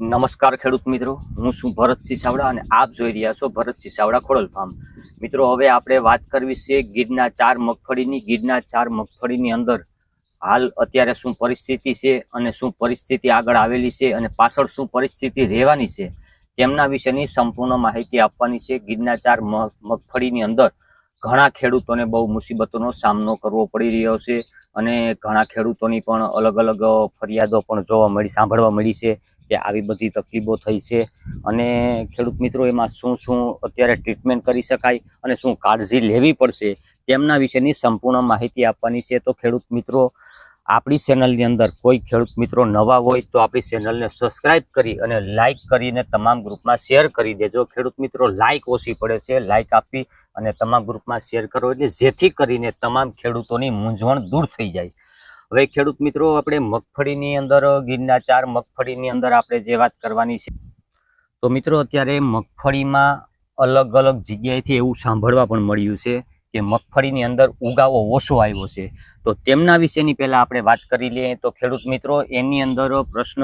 નમસ્કાર ખેડૂત મિત્રો. હું છું ભરતસિંહ સાવડા અને આપ જોઈ રહ્યા છો ભરતસિંહ સાવડા ખોડલ ફાર્મ મિત્રો, હવે આપણે વાત કરવી છે ગીરના ચાર મગફળીની. ગીરના ચાર મગફળીની અંદર હાલ અત્યારે શું પરિસ્થિતિ છે અને શું પરિસ્થિતિ આગળ આવેલી છે અને પાછળ શું પરિસ્થિતિ રહેવાની છે તેમના વિશેની સંપૂર્ણ માહિતી આપવાની છે. ગીરના ચાર મગફળીની અંદર ઘણા ખેડૂતોને બહુ મુસીબતોનો સામનો કરવો પડી રહ્યો છે અને ઘણા ખેડૂતોની પણ અલગ અલગ ફરિયાદો પણ જોવા મળી, સાંભળવા મળી છે. કે આવી બધી તકલીફો થઈ છે. અને ખેડૂત મિત્રો, એમાં શું શું અત્યારે ટ્રીટમેન્ટ કરી શકાય અને શું કાળજી લેવી પડશે, તેમના વિશેની સંપૂર્ણ માહિતી આપવાની છે. તો ખેડૂત મિત્રો, આપણી ચેનલની અંદર કોઈ ખેડૂત મિત્રો નવા હોય તો આપણી ચેનલને સબસ્ક્રાઇબ કરી અને લાઇક કરીને તમામ ગ્રુપમાં શેર કરી દેજો. ખેડૂત મિત્રો લાઇક ઓછી પડે છે લાઇક આપી અને તમામ ગ્રુપમાં શેર કરો એટલે જેથી કરીને તમામ ખેડૂતોની મૂંઝવણ દૂર થઈ જાય. હવે ખેડૂત મિત્રો, આપણે મગફળીની અંદર, ગીરના ચાર મગફળીની અંદર આપણે જે વાત કરવાની છે, તો મિત્રો અત્યારે મગફળીમાં અલગ અલગ જગ્યાએથી એવું સાંભળવા પણ મળ્યું છે કે મગફળીની અંદર ઉગાવો ઓછો આવ્યો છે. તો તેમના વિશેની પહેલાં આપણે વાત કરી લઈએ તો ખેડૂત મિત્રો, એની અંદર પ્રશ્ન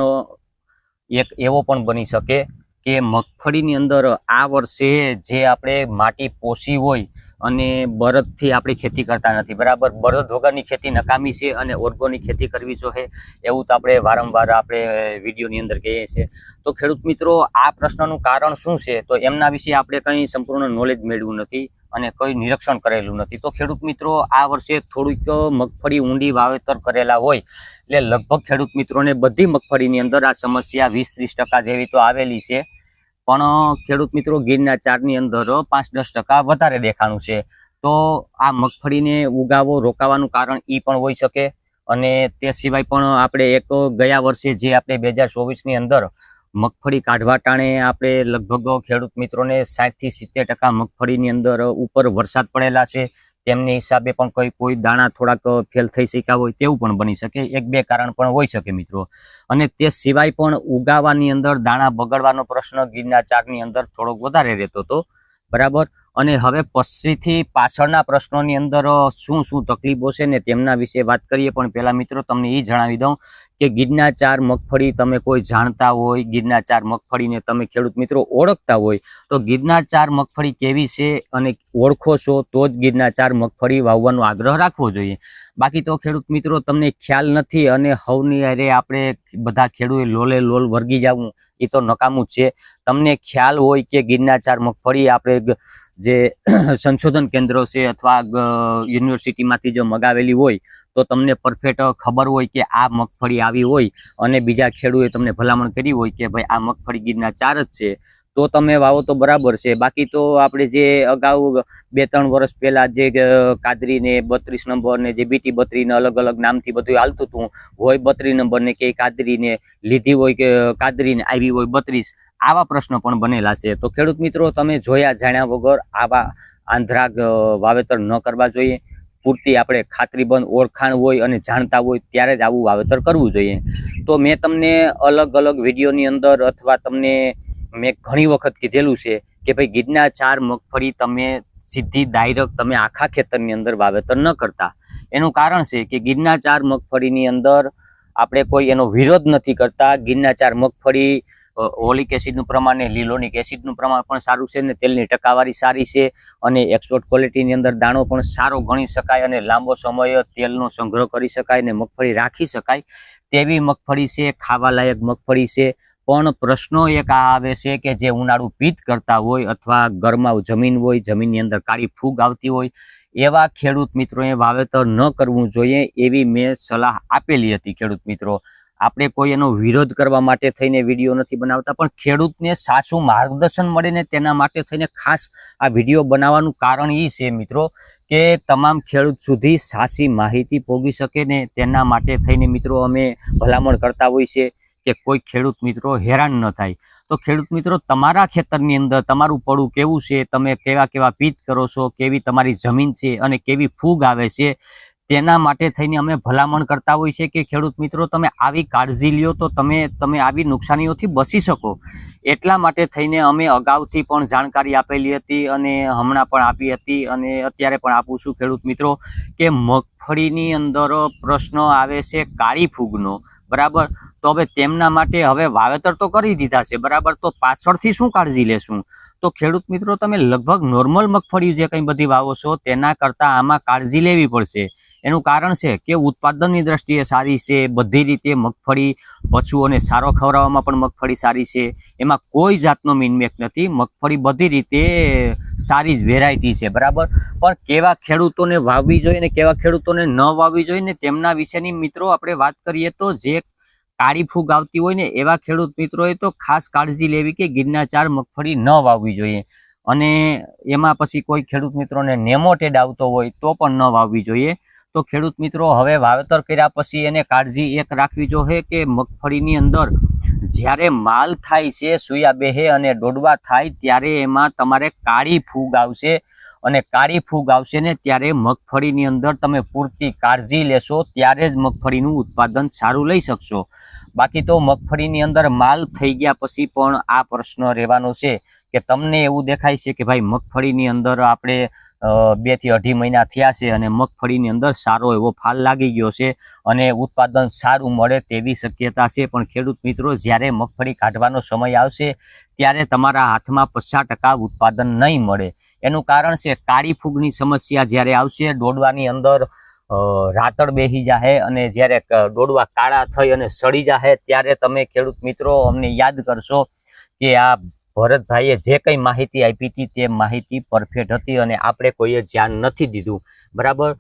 એક એવો પણ બની શકે કે મગફળીની અંદર આ વર્ષે જે આપણે માટી પોષી હોય અને બળદથી આપણી ખેતી કરતા નથી. બરાબર? બળદ વગરની ખેતી નકામી છે અને ઓર્ગોની ખેતી કરવી જોઈએ એવું તો આપણે વારંવાર આપણે વિડીયોની અંદર કહીએ છીએ. તો ખેડૂત મિત્રો, આ પ્રશ્નનું કારણ શું છે? તો એમના વિશે આપણે કંઈ સંપૂર્ણ નોલેજ મેળવ્યું નથી અને કોઈ નિરીક્ષણ કરેલું નથી. તો ખેડૂત મિત્રો, આ વર્ષે થોડીક મગફળી ઊંડી વાવેતર કરેલા હોય, એટલે લગભગ ખેડૂત મિત્રોને બધી મગફળીની અંદર આ સમસ્યા વીસ ત્રીસ જેવી તો આવેલી છે. પણ ખેડૂત મિત્રો ગીરના ચારની અંદર પાંચ દસ ટકા વધારે દેખાણું છે. તો આ મગફળીને ઉગાવો રોકાવાનું કારણ એ પણ હોઈ શકે અને તે સિવાય પણ આપણે એક ગયા વર્ષે જે આપણે બે હજાર ચોવીસની અંદર મગફળી કાઢવા ટાણે આપણે લગભગ ખેડૂત મિત્રોને સાઠથી સિત્તેર ટકા મગફળીની અંદર ઉપર વરસાદ પડેલા છે. તેમની હિસાબે પણ કોઈ કોઈ દાણા થોડાક ફેલ થઈ શક્યા હોય તેવું પણ બની શકે. એક બે કારણ પણ હોઈ શકે મિત્રો. અને તે સિવાય પણ ઉગાવાની અંદર દાણા બગડવાનો પ્રશ્ન ગીરના ચાકની અંદર થોડોક વધારે રહેતો હતો. બરાબર? અને હવે પછીથી પાછળના પ્રશ્નોની અંદર શું શું તકલીફો છે ને તેમના વિશે વાત કરીએ. પણ પહેલાં મિત્રો તમને એ જણાવી દઉં કે ગીરના ચાર મગફળી તમે કોઈ જાણતા હોય ગીરના ચાર મગફળીને તમે ખેડૂત મિત્રો ઓળખતા હોય, તો ગીરના ચાર મગફળી કેવી છે અને ઓળખો છો તો જ ગીરના ચાર મગફળી વાવવાનો આગ્રહ રાખવો જોઈએ. બાકી તો ખેડૂત મિત્રો, તમને ખ્યાલ નથી અને હવની અરે આપણે બધા ખેડૂએ લોલે લોલ વર્ગી જવું, એ તો નકામું છે. તમને ખ્યાલ હોય કે ગીરના ચાર મગફળી આપણે જે સંશોધન કેન્દ્રો છે અથવા યુનિવર્સિટીમાંથી જો મગાવેલી હોય તો તમને પરફેક્ટ ખબર હોય કે આ મગફળી આવી હોય અને બીજા ખેડૂએ તમને ભલામણ કરી હોય કે ભાઈ આ મગફળી ગીરના ચાર જ છે, તો તમે વાવો તો બરાબર છે. બાકી તો આપણે જે અગાઉ બે ત્રણ વર્ષ પહેલાં જે કાદરીને બત્રીસ નંબર ને જે બીટી બત્રીને અલગ અલગ નામથી બધું હાલતું હતું, હોય બત્રીસ નંબરને કે કાદરીને લીધી હોય કે કાદરીને આવી હોય બત્રીસ, આવા પ્રશ્નો પણ બનેલા છે. તો ખેડૂત મિત્રો, તમે જોયા જાણ્યા વગર આવા આંધ્રા વાવેતર ન કરવા જોઈએ. પૂરતી આપણે ખાતરીબંધ ઓળખાણ હોય અને જાણતા હોય ત્યારે જ આવું વાવેતર કરવું જોઈએ. તો મેં તમને અલગ અલગ વિડીયોની અંદર અથવા તમને મેં ઘણી વખત કીધેલું છે કે ભાઈ ગીરના ચાર મગફળી તમે સીધી ડાયરેક્ટ તમે આખા ખેતરની અંદર વાવેતર ન કરતા. એનું કારણ છે કે ગીરના ચાર મગફળીની અંદર આપણે કોઈ એનો વિરોધ નથી કરતા. ગીરના ચાર મગફળી ઓલિક એસિડનું પ્રમાણ ને લીલોનિક એસિડનું પ્રમાણ પણ સારું છે ને તેલની ટકાવારી સારી છે અને એક્સપોર્ટ ક્વોલિટીની અંદર દાણો પણ સારો ગણી શકાય અને લાંબો સમય તેલનો સંગ્રહ કરી શકાય ને મગફળી રાખી શકાય તેવી મગફળી છે, ખાવાલાયક મગફળી છે. પણ પ્રશ્નો એક આ આવે છે કે જે ઉનાળુ પિત્ત કરતા હોય અથવા ઘરમાં જમીન હોય, જમીનની અંદર કાળી ફૂગ આવતી હોય, એવા ખેડૂત મિત્રોએ વાવેતર ન કરવું જોઈએ એવી મેં સલાહ આપેલી હતી ખેડૂત મિત્રો. આપણે કોઈ એનો વિરોધ કરવા માટે થઈને વીડિયો નથી બનાવતા, પણ ખેડૂતને સાચું માર્ગદર્શન મળે ને તેના માટે થઈને ખાસ આ વીડિયો બનાવવાનું કારણ એ છે મિત્રો કે તમામ ખેડૂત સુધી સાચી માહિતી પોગી શકે ને તેના માટે થઈને મિત્રો અમે ભલામણ કરતા હોઈએ છીએ કે કોઈ ખેડૂત મિત્રો હેરાન ન થાય. તો ખેડૂત મિત્રો, તમારા ખેતરની અંદર તમારું પડું કેવું છે? તમે કેવા કેવા પીત કરો છો? કેવી તમારી જમીન છે? અને કેવી ફૂગ આવે છે? તેના માટે થઈને અમે ભલામણ કરતા હોય છે કે ખેડૂત મિત્રો, તમે આવી કાળજી લ્યો તો તમે તમે આવી નુકસાનીઓથી બચી શકો. એટલા માટે થઈને અમે અગાઉથી પણ જાણકારી આપેલી હતી અને હમણાં પણ આપી હતી અને અત્યારે પણ આપું છું ખેડૂત મિત્રો કે મગફળીની અંદર પ્રશ્ન આવે છે કાળી ફૂગનો, બરાબર? તો હવે તેમના માટે હવે વાવેતર તો કરી દીધા છે, બરાબર? તો પાછળથી શું કાળજી લેશું? તો ખેડૂત મિત્રો, તમે લગભગ નોર્મલ મગફળી જે કંઈ બધી વાવો છો, તેના કરતાં આમાં કાળજી લેવી પડશે. એનું કારણ છે કે ઉત્પાદનની દ્રષ્ટિએ સારી છે, બધી રીતે મગફળી પશુઓને સારો ખવડાવવામાં પણ મગફળી સારી છે. એમાં કોઈ જાતનો મિનમેક નથી. મગફળી બધી રીતે સારી જ વેરાયટી છે, બરાબર? પણ કેવા ખેડૂતોને વાવવી જોઈએ ને કેવા ખેડૂતોને ન વાવવી જોઈએ ને તેમના વિશેની મિત્રો આપણે વાત કરીએ તો જે કાળી ફૂગ આવતી હોય ને એવા ખેડૂત મિત્રોએ તો ખાસ કાળજી લેવી કે ગીરના ચાર મગફળી ન વાવવી જોઈએ. અને એમાં પછી કોઈ ખેડૂત મિત્રોને નેમોટેડ આવતો હોય તો પણ ન વાવવી જોઈએ. તો ખેડૂત મિત્રો, હવે વાવેતર કર્યા પછી એને કાળજી એક રાખવી જોઈએ કે મગફળીની અંદર જ્યારે માલ થાય છે, સુયા બેહે અને ડોડવા થાય ત્યારે એમાં તમારે કાળી ફૂગ આવશે અને કાળી ફૂગ આવશે ને ત્યારે મગફળીની અંદર તમે પૂરતી કાળજી લેશો, ત્યારે જ મગફળીનું ઉત્પાદન સારું લઈ શકશો. બાકી તો મગફળીની અંદર માલ થઈ ગયા પછી પણ આ પ્રશ્ન રહેવાનો છે. કે તમને એવું દેખાય છે કે ભાઈ મગફળીની અંદર આપણે બેથી અઢી મહિના થયા છે અને મગફળીની અંદર સારો એવો ફાલ લાગી ગયો છે અને ઉત્પાદન સારું મળે તેવી શક્યતા છે. પણ ખેડૂત મિત્રો, જ્યારે મગફળી કાઢવાનો સમય આવશે, ત્યારે તમારા હાથમાં પચાસ ટકા ઉત્પાદન નહીં મળે. એનું કારણ છે કાળી ફૂગની સમસ્યા જ્યારે આવશે, દોડવાની અંદર રાતળ બેસી જાહે અને જ્યારે દોડવા કાળા થઈ અને સડી જાહે, ત્યારે તમે ખેડૂત મિત્રો અમને યાદ કરશો કે આ ભરતભાઈએ જે કંઈ માહિતી આપી હતી તે માહિતી પરફેક્ટ હતી અને આપણે કોઈએ ધ્યાન નથી દીધું. બરાબર?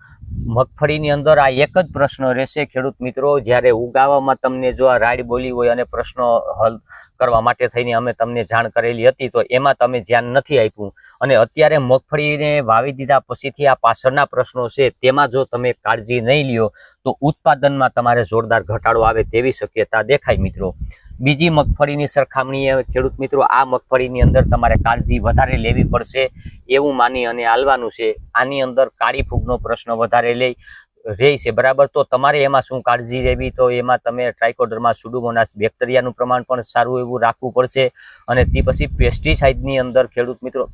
મગફળીની અંદર આ એક જ પ્રશ્ન રહેશે. ખેડૂત મિત્રો, જ્યારે ઉગાવામાં તમને જો આ રાડ બોલી હોય અને પ્રશ્નો હલ કરવા માટે થઈને અમે તમને જાણ કરેલી હતી, તો એમાં તમે ધ્યાન નથી આપ્યું. અને અત્યારે મગફળીને વાવી દીધા પછીથી આ પાછળના પ્રશ્નો છે, તેમાં જો તમે કાળજી નહીં લ્યો, તો ઉત્પાદનમાં તમારે જોરદાર ઘટાડો આવે તેવી શક્યતા દેખાય મિત્રો. બીજી મગફળીની સરખામણીએ ખેડૂત મિત્રો, આ મગફળીની અંદર તમારે કાળજી વધારે લેવી પડશે એવું માની અને હાલવાનું છે. આની અંદર કાળી ફૂગનો પ્રશ્ન વધારે લઈ રહે છે. બરાબર? તો તમારે એમાં શું કાળજી લેવી? તો એમાં તમે ટ્રાયકોડરમાં સુડુમોનાસ બેક્ટેરિયાનું પ્રમાણ પણ સારું એવું રાખવું પડશે અને તે પછી પેસ્ટિસાઇડની અંદર ખેડૂત મિત્રો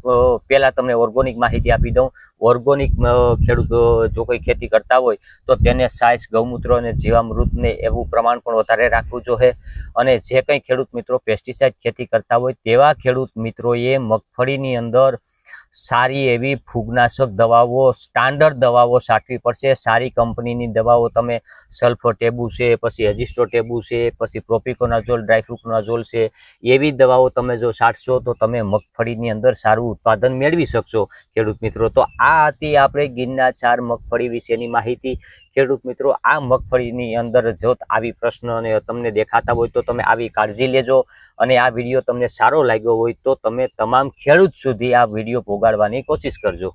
પહેલાં તમને ઓર્ગોનિક માહિતી આપી દઉં. ઓર્ગોનિક ખેડૂત જો કોઈ ખેતી કરતા હોય, તો તેને સાઇઝ ગૌમૂત્ર અને જીવામૃતને એવું પ્રમાણ પણ વધારે રાખવું જોઈએ. અને જે કંઈ ખેડૂત મિત્રો પેસ્ટિસાઇડ ખેતી કરતા હોય, તેવા ખેડૂત મિત્રોએ મગફળીની અંદર સારી એવી ફૂગનાશક દવાઓ સ્ટાન્ડર્ડ દવાઓ છાંટવી પડશે. સારી કંપનીની દવાઓ તમે સલ્ફર ટેબુ છે, પછી હજીસ્ટો ટેબુ છે, પછી પ્રોપિકોનાઝોલ ડ્રાયફ્રુટનાઝોલ છે, એવી દવાઓ તમે જો છાંટશો તો તમે મગફળીની અંદર સારું ઉત્પાદન મેળવી શકશો. ખેડૂત મિત્રો, તો આ હતી આપણે ગીરના ચાર મગફળી વિશેની માહિતી. ખેડૂત મિત્રો, આ મગફળીની અંદર જો આવી પ્રશ્નને તમને દેખાતા હોય તો તમે આવી કાળજી લેજો. અને આ વીડિયો તમને સારો લાગ્યો હોય તો તમે તમામ ખેડૂત સુધી આ વીડિયો પહોંચાડવાની કોશિશ કરજો.